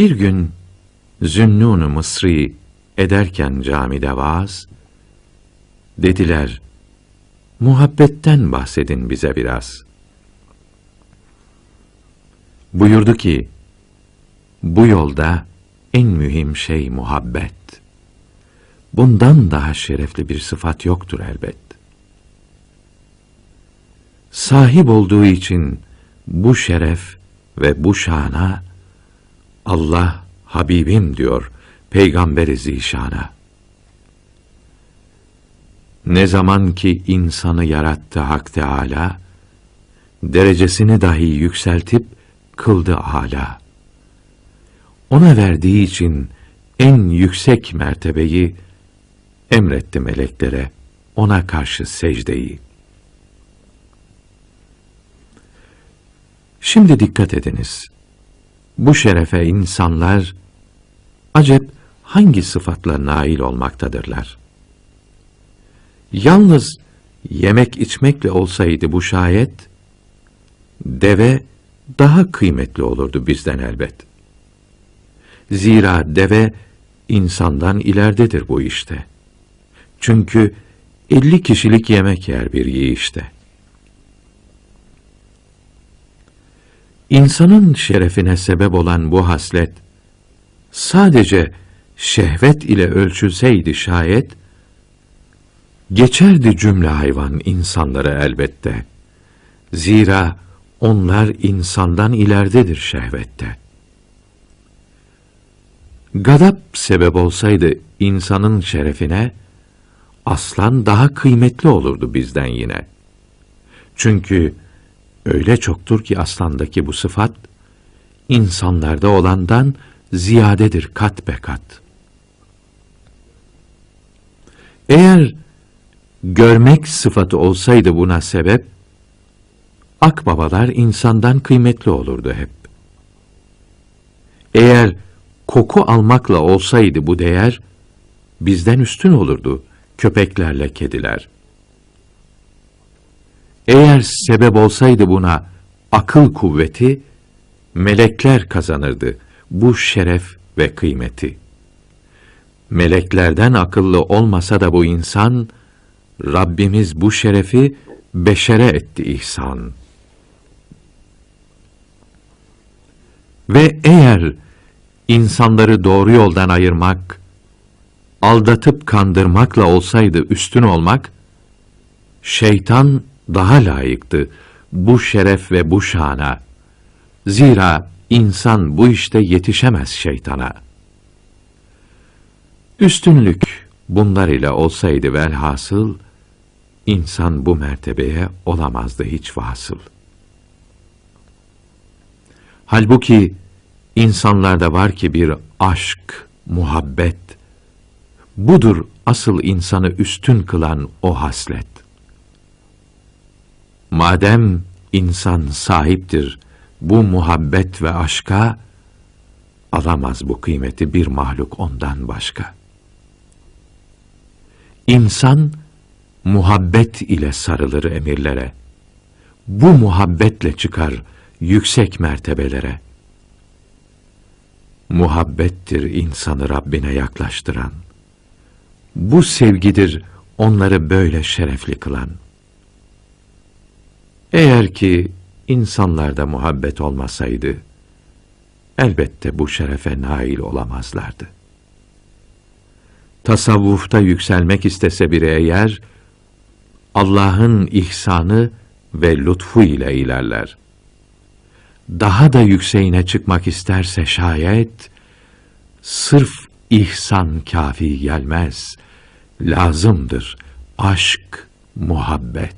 Bir gün Zünnun-u Mısri ederken camide vaaz, dediler, muhabbetten bahsedin bize biraz. Buyurdu ki, bu yolda en mühim şey muhabbet. Bundan daha şerefli bir sıfat yoktur elbet. Sahip olduğu için bu şeref ve bu şana Allah Habibim diyor Peygamberi Zişan'a. Ne zaman ki insanı yarattı Hak Teâlâ, derecesini dahi yükseltip kıldı âlâ. Ona verdiği için en yüksek mertebeyi emretti meleklere, ona karşı secdeyi. Şimdi dikkat ediniz. Bu şerefe insanlar acep hangi sıfatla nail olmaktadırlar? Yalnız yemek içmekle olsaydı bu şayet, deve daha kıymetli olurdu bizden elbet. Zira deve insandan ileridedir bu işte. Çünkü elli kişilik yemek yer bir yiyişte. İnsanın şerefine sebep olan bu haslet, sadece şehvet ile ölçülseydi şayet, geçerdi cümle hayvan insanları elbette. Zira onlar insandan ileridedir şehvette. Gadap sebep olsaydı insanın şerefine, aslan daha kıymetli olurdu bizden yine. Çünkü öyle çoktur ki aslandaki bu sıfat, insanlarda olandan ziyadedir kat be kat. Eğer görmek sıfatı olsaydı buna sebep, akbabalar insandan kıymetli olurdu hep. Eğer koku almakla olsaydı bu değer, bizden üstün olurdu köpeklerle kediler. Eğer sebep olsaydı buna akıl kuvveti, melekler kazanırdı bu şeref ve kıymeti. Meleklerden akıllı olmasa da bu insan, Rabbimiz bu şerefi beşere etti ihsan. Ve eğer insanları doğru yoldan ayırmak, aldatıp kandırmakla olsaydı üstün olmak, şeytan daha layıktı bu şeref ve bu şana. Zira insan bu işte yetişemez şeytana. Üstünlük bunlar ile olsaydı velhasıl, insan bu mertebeye olamazdı hiç vasıl. Halbuki insanlarda var ki bir aşk, muhabbet, budur asıl insanı üstün kılan o haslet. Madem insan sahiptir bu muhabbet ve aşka, alamaz bu kıymeti bir mahluk ondan başka. İnsan, muhabbet ile sarılır emirlere. Bu muhabbetle çıkar yüksek mertebelere. Muhabbettir insanı Rabbine yaklaştıran. Bu sevgidir onları böyle şerefli kılan. Eğer ki insanlarda muhabbet olmasaydı, elbette bu şerefe nail olamazlardı. Tasavvufta yükselmek istese biri eğer, Allah'ın ihsanı ve lütfu ile ilerler. Daha da yükseğine çıkmak isterse şayet, sırf ihsan kafi gelmez, lazımdır aşk, muhabbet.